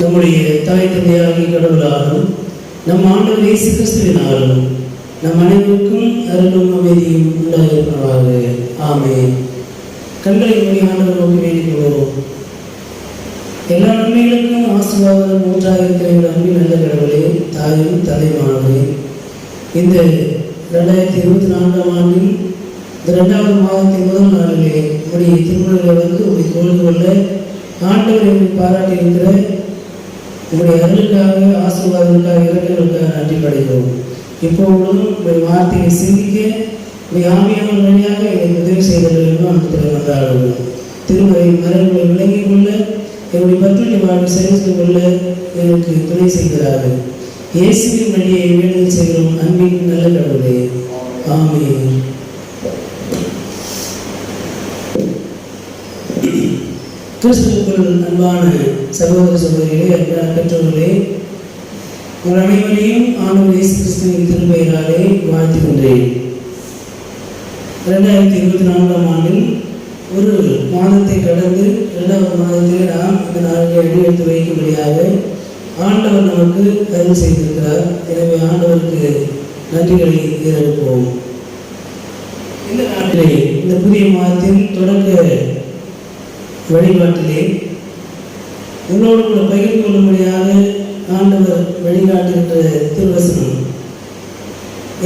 நம்முடைய தாய் தந்தையாகிய கடவுளாகவும் நம் ஆண்டவர் இயேசு கிறிஸ்துவினாலும் நம் அனைவருக்கும் அருளும் அமைதியும் உண்டாயிருப்பதாக. ஆமே கண்களை மூடி ஆண்டவர் நோக்கி வேண்டிக் கொள்வோம். எல்லா நன்மைகளுக்கும் ஆசீர்வாதம் மூன்றாக இருக்கிற அன்பின் நல்ல கடவுளே தாயும் தலைமானவரே இந்த ரெண்டாயிரத்தி இருபத்தி நான்காம் ஆண்டில் இந்த ரெண்டாவது மாதத்தின் முதல் நாளிலே உடைய திருமணங்களை வந்து உடைய தோல்வி கொள்ள ஆண்டவர் என்று பாராட்டியிருக்கிற உங்களுடைய அருளுக்காக ஆசீர்வாதங்களுக்காக இறக்கங்களுக்காக நன்றி படைக்கிறோம். இப்பொழுதும் உங்களுடைய வார்த்தையை சிந்திக்க உங்களுடைய ஆவியான வழியாக எனக்கு உதவி செய்தவர்களும் அந்த வந்தாடுவோம் திருமறை மரங்களை விளங்கிக் கொள்ள என்னுடைய பத்திரிகை வாழ்வு சேர்த்து கொள்ள எனக்கு துணை செய்கிறார்கள். இயேசுவின் வழியை வேண்டுதல் செய்கிறோம். அன்பின் நல்ல கடவுளே. ஆமென். கிறிஸ்துவுக்குள் அன்பான சகோதர சகோதரிகளே அன்பான பெற்றோர்களே உங்கள் அனைவரையும் ஆண்டவர் இயேசு கிறிஸ்துவின் திருப்பெயராலே வாழ்த்துகின்றேன். ரெண்டாயிரத்தி இருபத்தி நான்காம் ஆண்டில் ஒரு மாதத்தை கடந்து இரண்டாவது மாதத்திலே நாம் இந்த நாளில் அடியெடுத்து வைக்கும்படியாக ஆண்டவர் நமக்கு அருள் செய்திருக்கிறார். எனவே ஆண்டவருக்கு நன்றிகளை ஏறெடுப்போம். இந்த நாட்டிலே இந்த புதிய மாதத்தின் தொடக்க வழிபாட்டிலே உன்னோடு கூட பகிர்ந்து கொள்ளும்படியாக ஆண்டவர் வழிகாட்டுகின்ற திருவசனம்.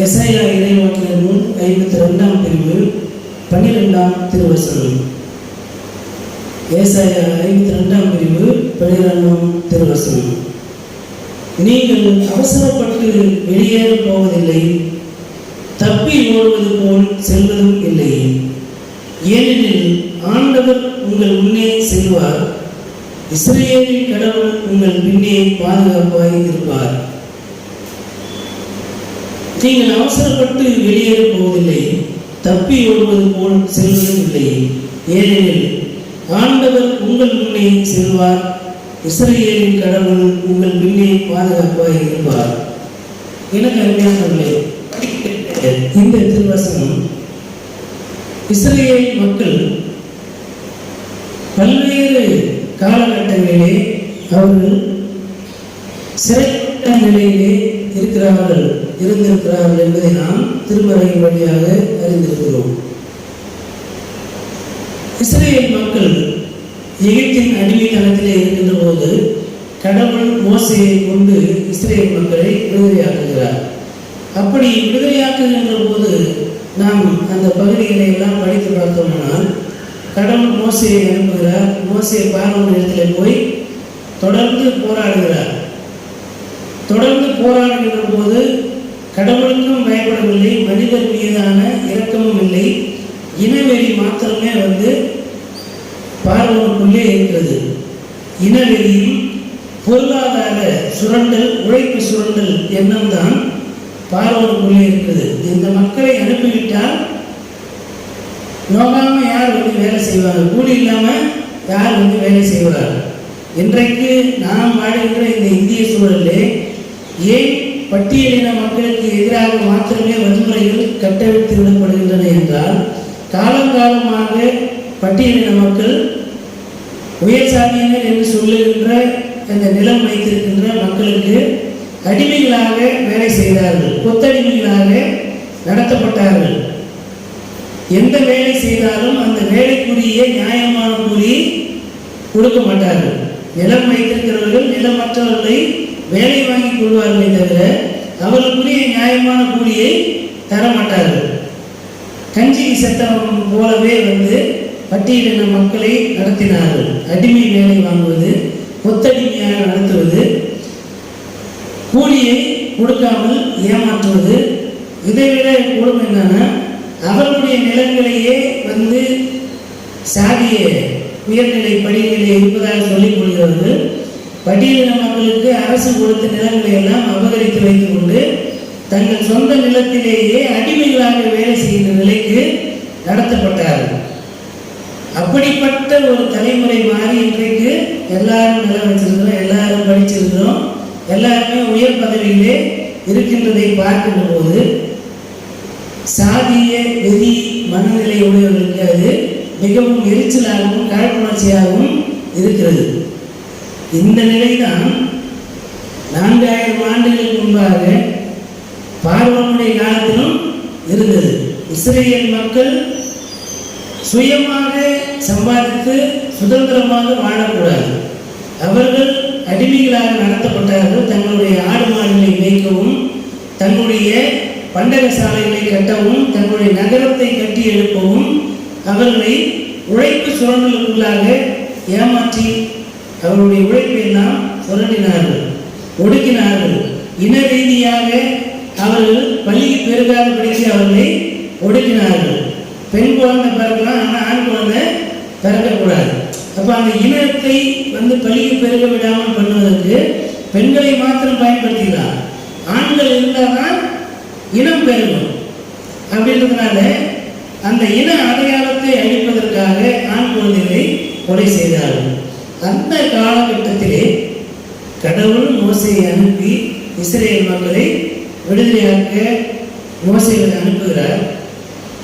எஸ்ஐயா இறைவாக்கினர் நூல் ஐம்பத்தி ரெண்டாம் பிரிவு பன்னிரெண்டாம் திருவசனம். ஏசாயா ஐம்பத்தி ரெண்டாம் பிரிவு பன்னிரெண்டாம் திருவசனம். நீங்கள் அவசரப்பட்டு வெளியேற போவதில்லை. தப்பி ஓடுவது போல் செல்வதும் இல்லை. ஏனெனில் ஆண்டவர் உங்கள் முன்னே செல்வார். இஸ்ரேலின் கடவுள் உங்கள் பின்னே பாதுகாப்பாய் இருப்பார். நீங்கள் அவசரப்பட்டு வெளியேற போவதில்லை. தப்பி ஓடுவது போல் செல்வதும் இல்லை. ஏனெனில் ஆண்டவர் உங்கள் முன்னே செல்வார். இஸ்ரேலின் கடவுள் உங்கள் பின்னே பாதுகாப்பாய் இருப்பார். எனக்கு அருமையானவர்களே இந்த திருவசனம் இஸ்ரேல் மக்கள் பல்வேறு காலகட்டங்களிலே அவர்கள் சிறைப்பட்ட நிலையிலே இருக்கிறார்கள் இருந்திருக்கிறார்கள் என்பதை நாம் திருமறையின் வழியாக அறிந்திருக்கிறோம். இஸ்ரேல் மக்கள் எகிப்தின் அடிமைத்தனத்திலே இருக்கின்ற போது கடவுள் மோசையை கொண்டு இஸ்ரேல் மக்களை விடுதலையாக்குகிறார் அப்படி விடுதலையாக்குகின்ற போது நாம் அந்த பகுதிகளை எல்லாம் படித்து பார்த்தோம்னால் கடவுள் மோசையை அனுப்புகிறார். மோசையை பார்வன் இடத்துல போய் தொடர்ந்து போராடுகிறார். தொடர்ந்து போராடுகின்ற போது கடவுளுக்கும் பயப்படவில்லை மனிதர் மீதான இரக்கமும் இல்லை. இனவெறி மாத்திரமே வந்து பார்வனுக்குள்ளே இருக்கிறது. இனவெறியும் பொருளாதார சுரண்டல் உழைப்பு சுரண்டல் எண்ணம்தான் பார்வனுக்குள்ளே இருக்குது. இந்த மக்களை அனுப்பிவிட்டால் நோகாமல் யார் வந்து வேலை செய்வாங்க கூலி இல்லாமல் யார் வந்து வேலை செய்வார் இன்றைக்கு நாம் வாழ்கின்ற இந்த இந்திய சூழலிலே ஏன் பட்டியலின மக்களுக்கு எதிராக மாத்திரமே வன்முறைகள் கட்டவிழ்த்து விடப்படுகின்றன என்றால் காலங்காலமாக பட்டியலின மக்கள் உயர் சாதியினர் என்று சொல்லுகின்ற அந்த நிலம் வைத்திருக்கின்ற மக்களுக்கு அடிமைகளாக வேலை செய்தார்கள் கொத்தடிமைகளாக நடத்தப்பட்டார்கள். எந்த வேலை செய்தாலும் அந்த வேலைக்குரிய நியாயமான கூலி கொடுக்க மாட்டார்கள். நிலம் வைத்திருக்கிறவர்கள் நிலமற்றவர்களை வேலை வாங்கி கொள்வார்களே தவிர அவர்களுக்குரிய நியாயமான கூலியை தர மாட்டார்கள். கஞ்சி சட்டம் போலவே வந்து பட்டியலின மக்களை நடத்தினார்கள். அடிமை வேலை வாங்குவது கொத்தடிமையாக நடத்துவது கூலியை கொடுக்காமல் ஏமாற்றுவது. இதைவிட கூடும் என்னன்னா அவர்களுடைய நிலங்களையே வந்து சாதிய உயர்நிலை படிநிலை இருப்பதாக சொல்லிக் கொள்கிறார்கள் பட்டியலின மக்களுக்கு அரசு கொடுத்த நிலங்களை எல்லாம் அபகரித்து வைத்துக் கொண்டு தங்கள் சொந்த நிலத்திலேயே அடிமைகளாக வேலை செய்கின்ற நிலைக்கு நடத்தப்பட்டார்கள். அப்படிப்பட்ட ஒரு தலைமுறை மாறி இன்றைக்கு எல்லாரும் நிலம் வச்சிருக்கிறோம் எல்லாரும் படிச்சிருக்கிறோம். எல்லாருமே உயர் பதவியிலே இருக்கின்றதை பார்க்கின்ற போது சாதிய வெறி மனநிலை உடையவர்களுக்கு அது மிகவும் எரிச்சலாகவும் காழ்ப்புணர்ச்சியாகவும் இருக்கிறது. இந்த நிலைதான் நான்காயிரம் ஆண்டுகளுக்கு முன்பாக பார்வனுடைய காலத்திலும் இருந்தது. இஸ்ரேல் மக்கள் சுயமாக சம்பாதித்து சுதந்திரமாக வாழக்கூடாது. அவர்கள் அடிமைகளாக நடத்தப்பட்டார்கள். தங்களுடைய ஆடு மாடுகளை மேய்க்கவும் தங்களுடைய பண்டக சாலைகளை கட்டவும் தங்களுடைய நகரத்தை கட்டி எழுப்பவும் அவர்களை உழைப்பு சுரண்டலுக்குள்ளாக ஏமாற்றி அவருடைய உழைப்பை எல்லாம் சுரண்டினார்கள் ஒடுக்கினார்கள். இன ரீதியாக அவர்கள் பள்ளிக்கு பெருகாதபடிக்கு அவர்களை ஒடுக்கினார்கள். பெண் குழந்தை பிறக்கலாம் ஆனால் ஆண் குழந்தை பிறக்கக்கூடாது. அப்போ அந்த இனத்தை வந்து பள்ளிக்கு பெருக விடாமல் பண்ணுவதற்கு பெண்களை மாத்திரம் பயன்படுத்திக்கிறார் ஆண்கள் இருந்தால் தான் இனம் பெருகும். அப்படின்றதுனால அந்த இன அடையாளத்தை அழிப்பதற்காக ஆண் குழந்தைகளை கொலை செய்தார்கள். அந்த காலகட்டத்திலே கடவுள் மோசையை அனுப்பி இஸ்ரேல் மக்களை விடுதலையாக்க மோசைகளை அனுப்புகிறார்.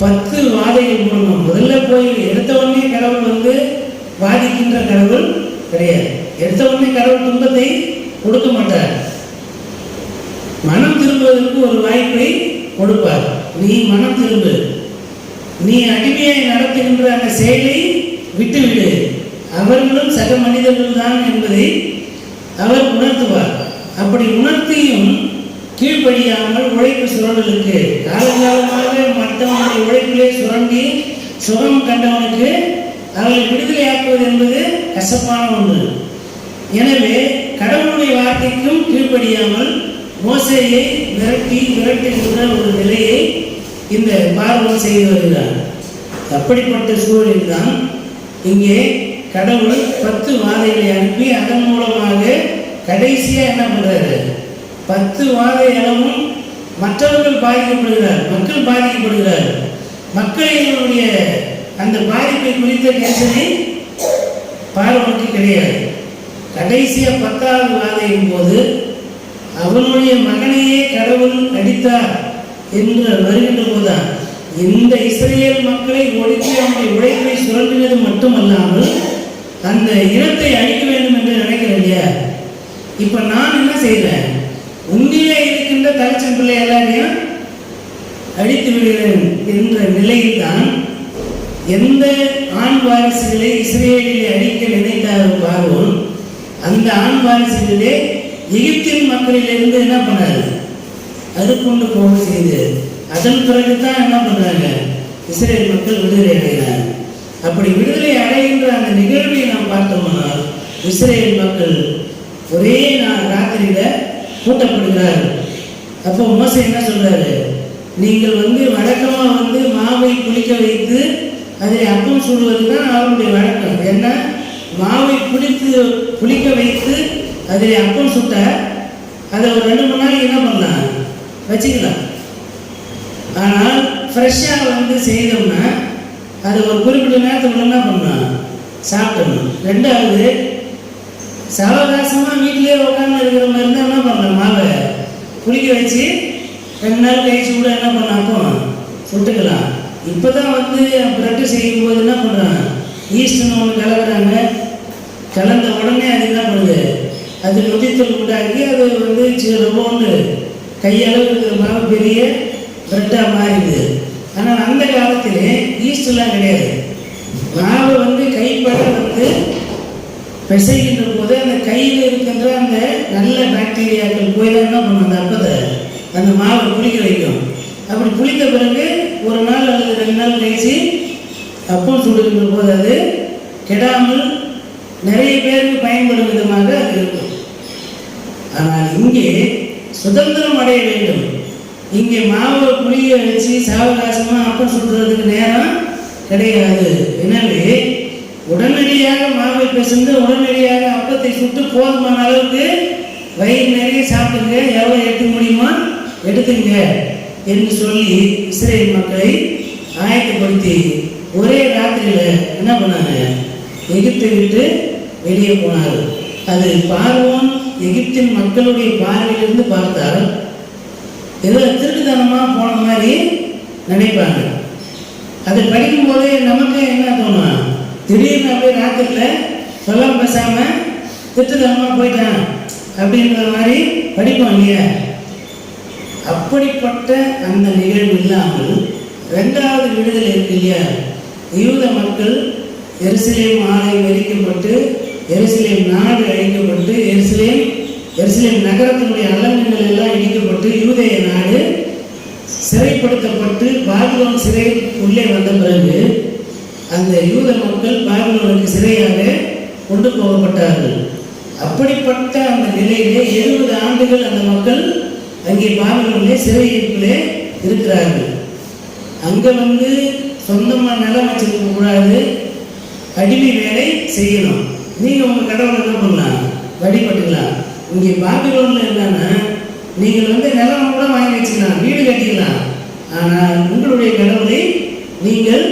பத்து வாதைகள் மூலமாக முதல்ல போய் எடுத்த உடனே கடவுள் வந்து வாதிக்கின்ற கடவுள் கிடையாது. எடுத்த உடனே கடவுள் துன்பத்தை கொடுக்க மாட்டார். மனம் திரும்புவதற்கு ஒரு வாய்ப்பை கொடுப்பார். நீ மனம் திரும்பு. நீ அடிமையை நடத்துகின்ற அந்த செயலை விட்டுவிடு. அவர்களும் சக மனிதர்கள் தான் என்பதை அவர் உணர்த்துவார். அப்படி உணர்த்தியும் கீழ்ப்படியாமல் உழைப்பு சுரண்டலுக்கு காலங்காலமாக மற்றவனுடைய உழைப்பிலே சுரண்டி சுகம் கண்டவனுக்கு அவர்களை விடுதலையாக்குவது என்பது கசப்பான ஒன்று. எனவே கடவுளுடைய வார்த்தைக்கும் கீழ்ப்படியாமல் மோசையை விரட்டி விரட்டுகின்ற ஒரு நிலையை இந்த பார்வன் செய்து வருகிறார். அப்படிப்பட்ட சூழலில் தான் இங்கே கடவுள் பத்து வாதைகளை அனுப்பி அதன் மூலமாக கடைசியாக என்ன பண்ணுறாரு பத்து வாதை அளவும் மற்றவர்கள் பாதிக்கப்படுகிறார். மக்கள் பாதிக்கப்படுகிறார். மக்களினுடைய வாழ்க்கை குறித்த கேசனை பார்வனுக்கு கிடையாது. கடைசியாக பத்தாவது வாதையின் போது அவனுடைய மகனையே கடவுள் அடித்தார் என்று வருகின்ற போதுதான் இந்த இஸ்ரேல் மக்களை ஒழித்து அவனுடைய உழைப்பை சுரண்டினது மட்டுமல்லாமல் அந்த இனத்தை அழிக்க வேண்டும் என்று நினைக்கிறேன் இல்லையா? இப்ப நான் என்ன செய்கிறேன் உண்மையிலே இருக்கின்ற தலைச்சன் பிள்ளை எல்லாரையும் அழித்து விடுகிறேன் என்ற நிலையில்தான் எந்த ஆண் வாரிசுகளை இஸ்ரேலில் அழிக்க நினைத்தாரோ பார்வோன் அந்த ஆண் வாரிசுகளே எகிப்தின் மக்களிலிருந்து என்ன பண்ணாரு? அது கொண்டு போக செய்து அதன் பிறகு தான் என்ன பண்றாங்க? இஸ்ரேல் மக்கள் விடுதலை அடைகிறார். அப்படி விடுதலை அடைகின்ற அந்த நிகழ்வை நாம் பார்த்தோம்னால் இஸ்ரேல் மக்கள் ஒரே நான் ராத்திரியில கூட்டப்படுகிறார் அப்போ மோசை என்ன சொல்றாரு? நீங்கள் வந்து வழக்கமாக வந்து மாவை குளிக்க வைத்து அதை அர்த்தம் சுடுவது தான் அவருடைய வழக்கம். என்ன? மாவை புளித்து புளிக்க வைத்து அதில் அப்பம் சுட்ட அதை ஒரு ரெண்டு மூணு நாளைக்கு என்ன பண்ணலாம்? வச்சுக்கலாம். ஆனால் ஃப்ரெஷ்ஷாக வந்து செய்தோம்னா அது ஒரு குறிப்பிட்ட நேரத்துக்குள்ள என்ன பண்ணலாம்? சாப்பிடணும். ரெண்டாவது சாவகாசமாக வீட்டிலேயே உட்காந்து இருக்கிற மாதிரி இருந்தால் என்ன பண்ணலாம்? மாவை புளிக்க வச்சு ரெண்டு நாள் கழிச்சு கூட என்ன பண்ணலாம்? அப்போ சுட்டுக்கலாம். இப்போ தான் வந்து செய்யும் போது என்ன பண்ணுறாங்க ஈஸ்டன் ஒன்று கலக்குறாங்க. கலந்த உடனே அது என்ன பண்ணுது? அது நொதித்தல் உண்டாக்கி அது வந்து ரொம்ப ஒன்று கையளவு இருக்கிற மாவு பெரிய ப்ரெட்டாக மாறிடுது. ஆனால் அந்த காலத்தில் ஈஸ்ட்லாம் கிடையாது. மாவு வந்து கைப்பட வந்து பிசைகின்ற போது அந்த கையில் இருக்கின்ற அந்த நல்ல பாக்டீரியாக்கள் போய் தான் என்ன பண்ணும்? அந்த அப்பத்தை அந்த மாவை புளிக்க வைக்கும். அப்படி புளித்த பிறகு ஒரு நாள் அல்லது ரெண்டு நாள் கழிச்சு அப்பம் சுடுகின்ற போது அது கெடாமல் நிறைய பேருக்கு பயன்படும் விதமாக அது இருக்கும். ஆனால் இங்கே சுதந்திரம் அடைய வேண்டும். இங்கே மாவை புளிய வச்சு சாவகாசமாக அப்பம் சுடுறதுக்கு நேரம் கிடையாது. எனவே உடனடியாக மாவை பிசைந்து உடனடியாக அப்பத்தை சுட்டு போதுமான அளவுக்கு வயிறு நிறைய சாப்பிடுங்க எவ்வளோ எடுக்க முடியுமோ? எடுத்துங்க என்று சொல்லி இஸ்ரேல் மக்களை ஆயத்தப்படுத்தி ஒரே ராத்திரியில் என்ன பண்ணாங்க? எகிப்தை விட்டு வெளியே போனார் அது பார்வோன் எகிப்தின் மக்களுடைய பார்வையிலிருந்து பார்த்தார். ஏதோ திருட்டுத்தனமாக போன மாதிரி நினைப்பாங்க. அதை படிக்கும்போதே நமக்கு என்ன தோணும்? திடீர்னு அப்படியே ராத்திரியில் சொல்லாம பேசாமல் திருட்டுத்தனமாக போயிட்டான் அப்படின்ற மாதிரி படிப்போம் இல்லையா? அப்படிப்பட்ட அந்த நிகழ்வு இல்லாமல் ரெண்டாவது விடுதலை இருக்கு இல்லையா? யூத மக்கள் எருசலேம் ஆலயம் எரிக்கப்பட்டு எருசலேம் நாடு அழிக்கப்பட்டு எருசலேம் எருசலேம் நகரத்தினுடைய அலங்கங்கள் எல்லாம் இடிக்கப்பட்டு யூதய நாடு சிறைப்படுத்தப்பட்டு பாபிலோன் சிறை உள்ளே வந்த பிறகு அந்த யூத மக்கள் பாபிலோனுக்கு சிறையாக கொண்டு போகப்பட்டார்கள். அப்படிப்பட்ட அந்த நிலையிலே எழுபது ஆண்டுகள் அந்த மக்கள் அங்கே பாபிலோனிலே சிறையிருப்பிலே இருக்கிறார்கள். அங்கே வந்து சொந்தமாக நிலம் வச்சுருக்க கூடாது. அடிமை வேலை செய்யணும். நீங்கள் உங்கள் கடவுளை என்ன பண்ணலாம்? வழிபட்டுக்கலாம். இங்கே பாபிலோனில் என்னன்னா நீங்கள் வந்து நிலம் கூட வாங்கி வச்சுக்கலாம் வீடு கட்டிக்கலாம். ஆனால் உங்களுடைய கடவுளை நீங்கள்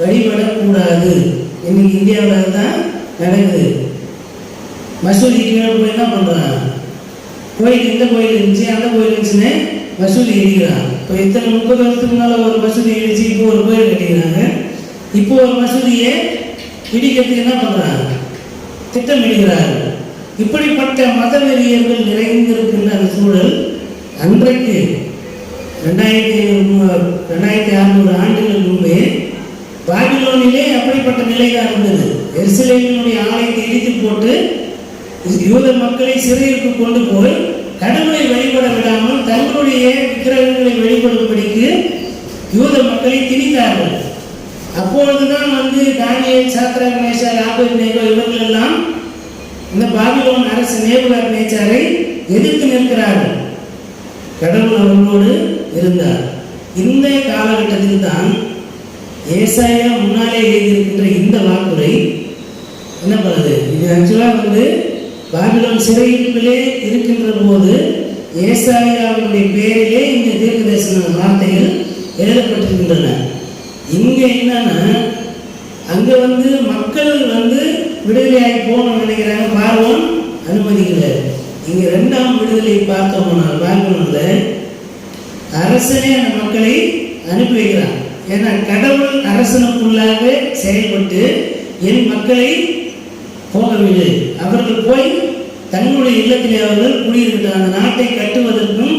வழிபடக்கூடாது. இன்னைக்கு இந்தியாவில் தான் நடக்குது. மசூதிக்கு போய் என்ன பண்ணுறான் கோயில் இந்த கோயில் இருந்துச்சு? அந்த கோயில் இருந்துச்சுன்னு மசூதி எழுதிக்கிறாங்க. இப்போ இத்தனை முப்பது வருஷத்துக்கு முன்னால் ஒரு மசூதி இடிச்சு இப்போ ஒரு கோயில் கட்டிக்கிறாங்க. இப்போ ஒரு மசூதியை இடிக்கிறதுக்கு என்ன பண்ணுறாங்க திட்டமிடுகிறார்கள். இப்படிப்பட்ட மத வெறியர்கள் நிறைந்திருக்கின்ற அந்த சூழல் அன்றைக்கு ரெண்டாயிரத்தி ஐநூறு ரெண்டாயிரத்தி அறுநூறு ஆண்டுகள் முன்பே பாபிலோனிலே அப்படிப்பட்ட நிலை தான் இருந்தது. எருசலேமினுடைய ஆலயத்தை இடித்து போட்டு யூத மக்களை சிறையிற்கு கொண்டு போய் கடவுளை வழிபட விடாமல் தங்களுடைய விக்கிரகங்களை வழிபடும்படிக்கு யூத மக்களை திணித்தார்கள். அப்பொழுதுதான் வந்து தானியல் சாத்ரா கணேசா யாபர் நேகோ இவர்கள் எல்லாம் இந்த பாபிலோன் அரசு நேபுகார் நேச்சாரை எதிர்த்து நிற்கிறார்கள். கடவுள் அவர்களோடு இருந்தார். இந்த காலகட்டத்தில் தான் ஏசாயா முன்னாலே எழுதியிருக்கின்ற இந்த வாக்குரை என்ன பண்ணுது இது ஆக்சுவலாக வந்து பாபிலோன் சிறையிலே இருக்கின்ற போது ஏசாயாவுடைய பேரிலே இந்த தீர்க்க தரிசன வார்த்தைகள் எழுதப்பட்டிருக்கின்றன. இங்கே என்னன்னா அங்கே வந்து மக்கள் வந்து விடுதலையாகி போகணும்னு நினைக்கிறாங்க. பார்வோன் அனுமதிக்கல. இங்கே ரெண்டாம் விடுதலை பார்த்தோம்னால் பாபிலோனில் அரசனே அந்த மக்களை அனுப்பி வைக்கிறான். ஏன்னா கடவுள் அரசனுக்குள்ளாக செயல்பட்டு என் மக்களை போகவில்லை. அவர்கள் போய் தன்னுடைய இல்லத்திலே அவர்கள் குடியிருக்கிற அந்த நாட்டை கட்டுவதற்கும்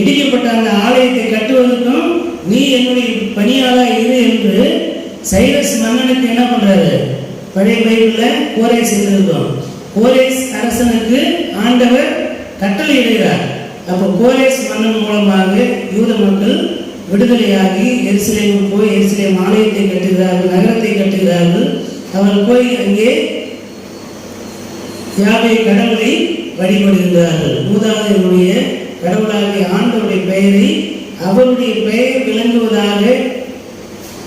இடிக்கப்பட்ட அந்த ஆலயத்தை கட்டுவதற்கும் நீ என்னுடைய பணியாளர் இரு என்று சைரஸ் மன்னனுக்கு என்ன பண்றாரு? பழைய பைபிளில் கோரேஸ் இருக்கும். கோரேஸ் அரசனுக்கு ஆண்டவர் கட்டளை இடுகிறார். அப்போ கோரேஸ் மன்னன் மூலமாக யூத மக்கள் விடுதலையாகி எரிசிலேமுக்கு போய் எரிசிலேம் ஆலயத்தை கட்டுகிறார்கள் நகரத்தை கட்டுகிறார்கள். அவர் போய் அங்கே யாவை கடவுளை வழிபடுகின்றார்கள்? மூதாதையருடைய கடவுளாகிய ஆண்டவருடைய பெயரை அவருடைய பெயர் விளங்குவதாக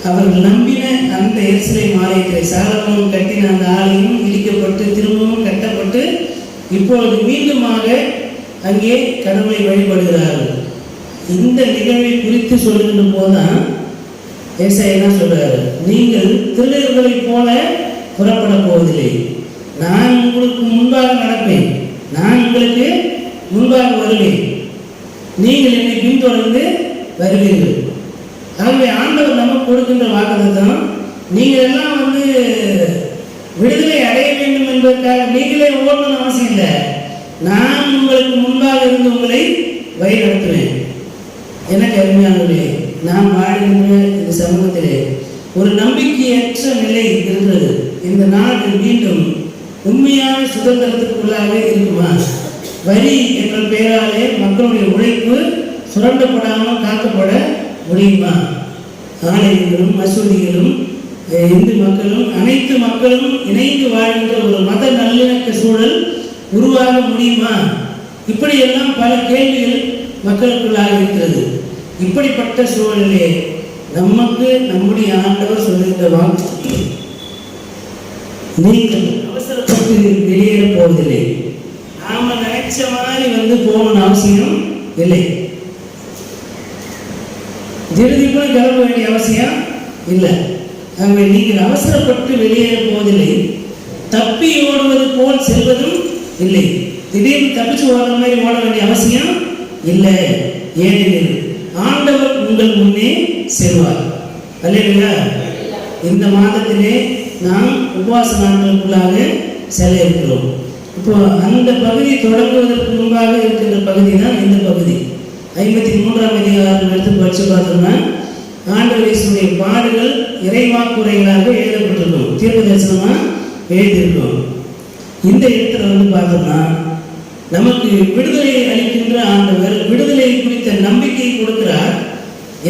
அவர்கள் நம்பின அந்த எருசலேம் ஆலயத்தை சாலமோன் கட்டின அந்த ஆலயம் இடிக்கப்பட்டு திரும்பவும் கட்டப்பட்டு இப்பொழுது மீண்டுமாக அங்கே கடவுளை வழிபடுகிறார்கள். இந்த நிகழ்வை குறித்து சொல்லுகின்ற போதுதான் ஏசாயா என்ன சொல்றாரு? நீங்கள் திருடர்களைப் போல புறப்பட போவதில்லை. நான் உங்களுக்கு முன்பாக நடப்பேன். நான் உங்களுக்கு முன்பாக வருவேன். நீங்கள் என்னை பின்தொடர்ந்து வருவீர்கள். ஆகவே ஆண்டவர் நமக்கு கொடுக்கின்ற வாக்குத்தம் நீங்கள் எல்லாம் வந்து விடுதலை அடைய வேண்டும் என்பதற்காக நீங்களே ஓடணும்னு அவசியம் இல்லை. நான் உங்களுக்கு முன்பாக இருந்து உங்களை வழிநடத்துவேன். எனக்கு அருமையானவர்களே நாம் வாழ்கின்ற இந்த சமூகத்திலே ஒரு நம்பிக்கையற்ற நிலை இருக்கிறது இந்த நாடு மீண்டும் உண்மையான சுதந்திரத்துக்குள்ளாக இருக்குமா வரி என்ற பெயராலே மக்களுடைய உழைப்பு சுரண்டப்படாமல் காக்கப்பட முடியுமா? ஆலயங்களும் மசூதிகளும் இந்து மக்களும் அனைத்து மக்களும் இணைந்து வாழ்கின்ற ஒரு மத நல்லிணக்க சூழல் உருவாக முடியுமா? இப்படியெல்லாம் பல கேள்விகள் மக்களுக்குள்ளாக இருக்கிறது. இப்படிப்பட்ட சூழலே நமக்கு நம்முடைய ஆண்டவர் சொல்லுகின்ற வாக்கு. நீங்கள் அவசரப்பட்டு வெளியேற போவதில்லை. நாம நினைச்ச மாதிரி வந்து போகணும்னு அவசியம் இல்லை. திடீர்னு கிளம்ப வேண்டிய அவசியம் இல்லை. ஆகவே நீங்கள் அவசரப்பட்டு வெளியேற போவதில்லை. தப்பி ஓடுவது போல் செல்வதும் இல்லை. திடீர்னு தப்பிச்சு ஓடுற மாதிரி ஓட வேண்டிய அவசியம் இல்லை. ஏனெனில் ஆண்டவர் உங்கள் முன்னே செல்வார். அல்லையா? இந்த மாதத்திலே நாம் உபவாச நாட்களுக்குள்ளாக செல்ல இருக்கிறோம் இப்போ அந்த பகுதி தொடங்குவதற்கு முன்பாக இருக்கின்ற பகுதி தான் இந்த பகுதி. ஐம்பத்தி மூன்றாம் அதிகாரம் எடுத்து படித்து பார்த்தோம்னா ஆண்டவரேசுடைய பாடுகள் இறைவாக்குறைகளாக எழுதப்பட்டிருக்கும். தீர்க்க தரிசனமாக எழுதியிருக்கும் இந்த இடத்துல வந்து பார்த்தோம்னா நமக்கு விடுதலை அளிக்கின்ற ஆண்டவர் விடுதலை குறித்த நம்பிக்கை கொடுக்கிறார்.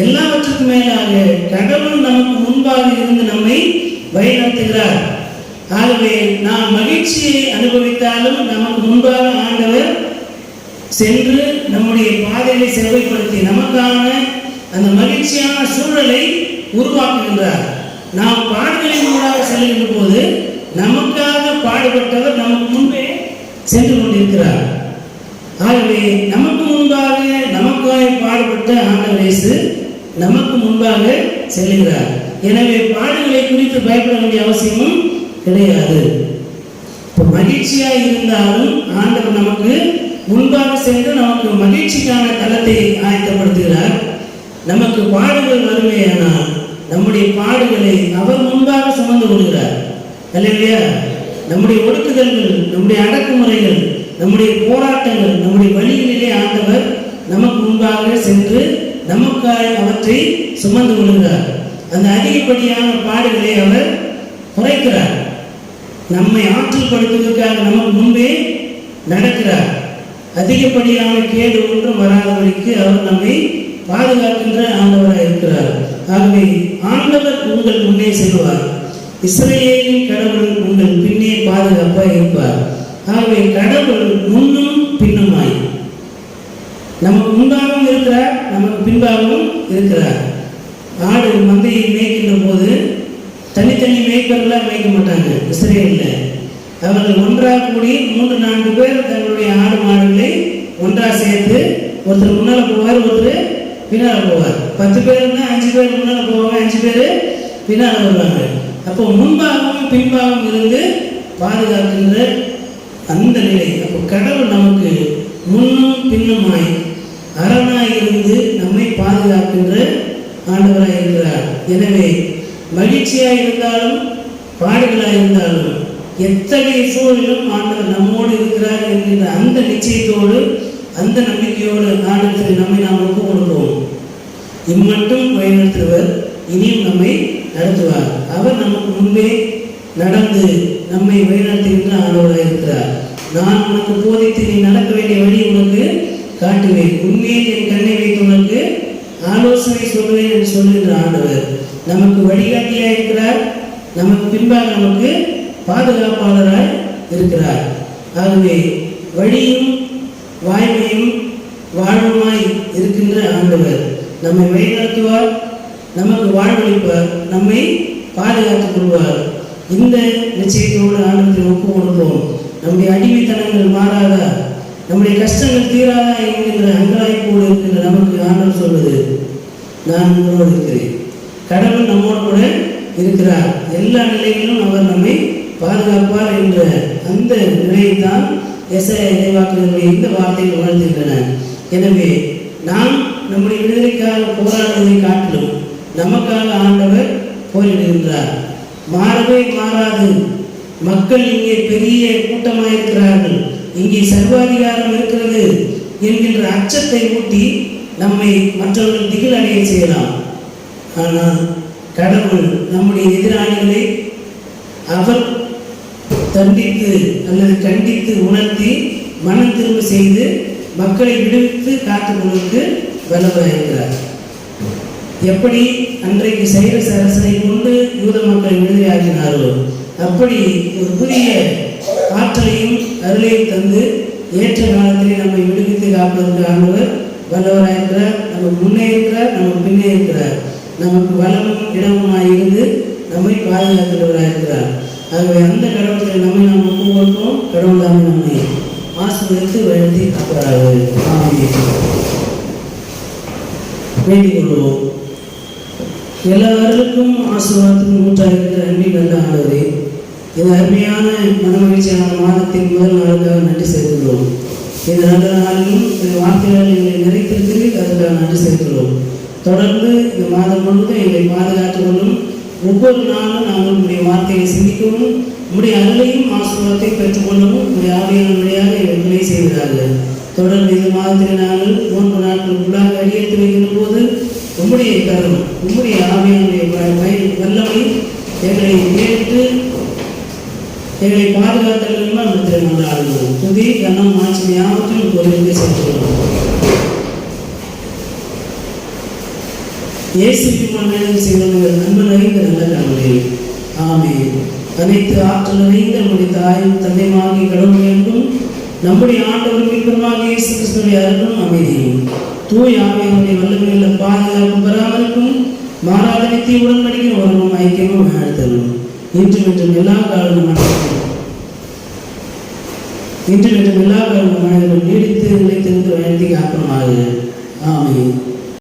எல்லாவற்றுக்கும் மேலாக கடவுள் நமக்கு முன்பாக இருந்து நம்மை வழிநடத்துகிறார் ஆகவே நாம் மகிழ்ச்சியை அனுபவித்தாலும் நமக்கு முன்பாக ஆண்டவர் சென்று நம்முடைய பாதையை செவ்வைப்படுத்தி நமக்கான அந்த மகிழ்ச்சியான சூழலை உருவாக்குகின்றார். நாம் பாடுகளின் ஊடாக செல்கின்ற போது நமக்காக பாடுபட்டவர் நமக்கு முன்பே சென்று கொண்டிருக்கிறார். ஆகவே நமக்கு முன்பாக நமக்காக பாடுபட்ட ஆண்டவர் நமக்கு முன்பாக செல்கிறார் எனவே பாடுகளை குறித்து பயப்பட வேண்டிய அவசியமும் கிடையாது. இப்போ மகிழ்ச்சியாக இருந்தாலும் ஆண்டவர் நமக்கு முன்பாக சென்று நமக்கு மகிழ்ச்சிக்கான தளத்தை ஆயத்தப்படுத்துகிறார். நமக்கு பாடுகள் வறுமையானால் நம்முடைய பாடுகளை அவர் முன்பாக சுமந்து கொள்கிறார். இல்லையா நம்முடைய ஒடுக்குதல்கள் நம்முடைய அடக்குமுறைகள் நம்முடைய போராட்டங்கள் நம்முடைய நமக்காக அவற்றை சுமந்து கொள்கிறார். அந்த அதிகப்படியான பாடுகளை அவர் குறைக்கிறார். நம்மை ஆற்றல்படுத்துவதற்காக நமக்கு முன்பே நடக்கிறார். அதிகப்படியான கேடு ஒன்றும் வராதவரைக்கு அவர் நம்மை பாதுகாக்கின்ற ஆண்டவராக இருக்கிறார். ஆகவே ஆண்டவர் உங்கள் முன்னே செல்வார். இஸ்ரேலின் கடவுள் உங்கள் பின்னே பாதுகாப்பாக இருப்பார். ஆகவே கடவுள் முன்னும் பின்னுமாய். நமக்கு முன்பாகவும் இருக்கிறார் நமக்கு பின்பாகவும் இருக்கிறார். ஆடு மந்தையை மேய்க்கின்ற போது தனித்தனி மேய்ப்பர்களாக மேய்க்க மாட்டாங்க இஸ்ரேலில் அவர்கள் ஒன்றாக கூடி மூன்று நான்கு பேர் தங்களுடைய ஆடு மாடுகளை ஒன்றாக சேர்த்து ஒருத்தர் முன்னால் போவார் ஒருத்தர் பின்னால் போவார். பத்து பேர்னா அஞ்சு பேர் முன்னால் போவாங்க அஞ்சு பேர் பின்னால் வருவாங்க. அப்போ முன்பாகவும் பின்பாகவும் இருந்து பாதுகாக்கின்ற அந்த நிலை. அப்போ கடவுள் நமக்கு முன்னும் பின்னுமாய் அரணாய் இருந்து நம்மை பாதுகாக்கின்ற ஆண்டவராக இருக்கிறார் எனவே மகிழ்ச்சியாக இருந்தாலும் பாடுகளாக இருந்தாலும் எத்தகைய சூழலிலும் ஆண்டவர் நம்மோடு இருக்கிறார் என்கின்ற அந்த நிச்சயத்தோடு அந்த நம்பிக்கையோடு ஆண்டவருக்கு நம்மை நாம் ஒப்பு கொடுப்போம். இம்மட்டும் வழிநடத்துவர் இனியும் நம்மை நடத்துவார். அவர் நமக்கு முன்பே நடந்து நம்மை வழிநடத்துகின்ற ஆண்டவராக இருக்கிறார் நான் உனக்கு போதித்து நீ நடக்க வேண்டிய வழி உனக்கு காட்டுவேன் உண்மையை என் கண்ணை வைத்து உனக்கு ஆலோசனை சொல்வேன் என்று சொல்லுகின்ற ஆண்டவர். நமக்கு வழிகாட்டியாக இருக்கிறார். நமக்கு பின்பாக நமக்கு பாதுகாப்பாளராய் இருக்கிறார். ஆகவே வழியும் வாய்மையும் வாழ்வுமாய் இருக்கின்ற ஆண்டவர் நம்மை வழிநடத்துவார் நமக்கு வாழ்வளிப்பார் நம்மை பாதுகாத்துக் கொள்வார். இந்த நிச்சயத்தோடு ஆண்டவத்தை ஒப்பு கொடுப்போம் நம்முடைய அடிமைத்தனங்கள் மாறாதா? நம்முடைய கஷ்டங்கள் தீராத என்கின்ற அங்கலாய்ப்போடு இருக்கின்ற நமக்கு ஆண்டவர் சொல்வது நான் உங்களோடு இருக்கிறேன். கடவுள் நம்மோடு கூட இருக்கிறார். எல்லா நிலையிலும் அவர் நம்மை பாதுகாப்பார் என்ற அந்த நிலையைத்தான் எஸ்ஐ இறைவாக்குகளுடைய இந்த வார்த்தைகள் உணர்த்துகின்றன எனவே நாம் நம்முடைய விடுதலைக்காக போராடுவதை காட்டிலும் நமக்காக ஆண்டவர் போரிடுகின்றார். மாறவே மாறாது. மக்கள் இங்கே பெரிய கூட்டமாக இருக்கிறார்கள் இங்கே சர்வாதிகாரம் இருக்கிறது என்கின்ற அச்சத்தை ஊட்டி நம்மை மற்றவர்கள் திகில் அடைய செய்யலாம். ஆனால் கடவுள் நம்முடைய எதிராளிகளை அவர் தண்டித்து அல்லது கண்டித்து உணர்த்தி மனம் திரும்ப செய்து மக்களை விடுவித்து காத்துக்கொள்வதற்கு கொள்வதற்கு இருக்கிறார். எப்படி அன்றைக்கு சைரஸ் அரசனை கொண்டு யூத மக்கள் விடுதலையாக்கினாரோ அப்படி ஒரு புதிய ஆற்றலையும் அருளையும் தந்து ஏற்ற காலத்திலே நம்மை விடுவித்து காப்பதற்கு ஆண்டவர் வல்லவராக இருக்கிறார். நமக்கு முன்னே இருக்கிறார் நமக்கு பின்னே இருக்கிறார். நமக்கு வளமும் இடமுமாய் இருந்து நம்மை பாதுகாக்கிறவராக இருக்கிறார். ஆகவே அந்த கடவுளத்தில் நம்மை நாம் ஒப்பு கொடுப்போம் கடவுள் தாமே நம்மை ஆசிரியத்து வழி காப்பார்கள் வேண்டிக் கொள்வோம். எல்லாருக்கும் ஆசீர்வாதத்தின் ஊற்றாக இருக்கிற அன்பின் நல்ல ஆண்டவரே இது அருமையான மனமகிழ்ச்சியான மாதத்தின் முதல் நாளுக்காக நன்றி செலுத்துகிறோம். இந்த நல்ல நாளிலும் இந்த வார்த்தைகள் எங்களை நிறைத்திருக்கிறது. அதற்காக நன்றி செலுத்துகிறோம். தொடர்ந்து இந்த மாதம் முழுவதும் எங்களை பாதுகாத்துக் கொள்ளும். ஒவ்வொரு நாளும் நாங்கள் உங்களுடைய வார்த்தையை சிந்திக்கவும் உங்களுடைய அருளையும் ஆசீர்வாதத்தை பெற்றுக்கொள்ளவும் உடைய ஆவியான வழியாக எங்களை செய்கிறார்கள் தொடர்ந்து இந்த மாதத்தில் நாங்கள் மூன்று நாட்களுக்குள்ளாக அடியெடுத்து வைக்கிற போது உங்களுடைய கரம் உங்களுடைய ஆவியானுடைய பய- வல்லமை எங்களை ஏற்று எங்களை பாதுகாத்தல் இடத்தில் கொண்டாடுகிறோம் புதிய கண்ணம் மாட்சி யாவற்றையும் கோரிக்கை செலுத்துகிறோம் இயேசுக்கு மன்னன் சிவனுங்கள் நண்பன் அறிந்த நல்ல கடவுளே ஆமே அனைத்து ஆற்றல் நிறைந்த நம்முடைய தாயும் தந்தையுமாகிய கடவுள் என்றும் நம்முடைய ஆண்டவர் மீட்பருமாக இயேசு கிறிஸ்துடைய அருளும் அமைதியும். தூய் ஆவியனுடைய வல்லமையுள்ள பாதுகாப்பும் பராமரிப்பும் மாறாத நித்திய உடன்படிக்கை உறவும் ஐக்கியமும் வாழ்த்தலும் இன்று இன்றும் எல்லா காலமும் நடக்கும் இன்றும் இன்றும் எல்லா காலமும் மனிதர்கள் நீடித்து நிலைத்திருந்து வாழ்த்தி காப்பமாக ஆமென்.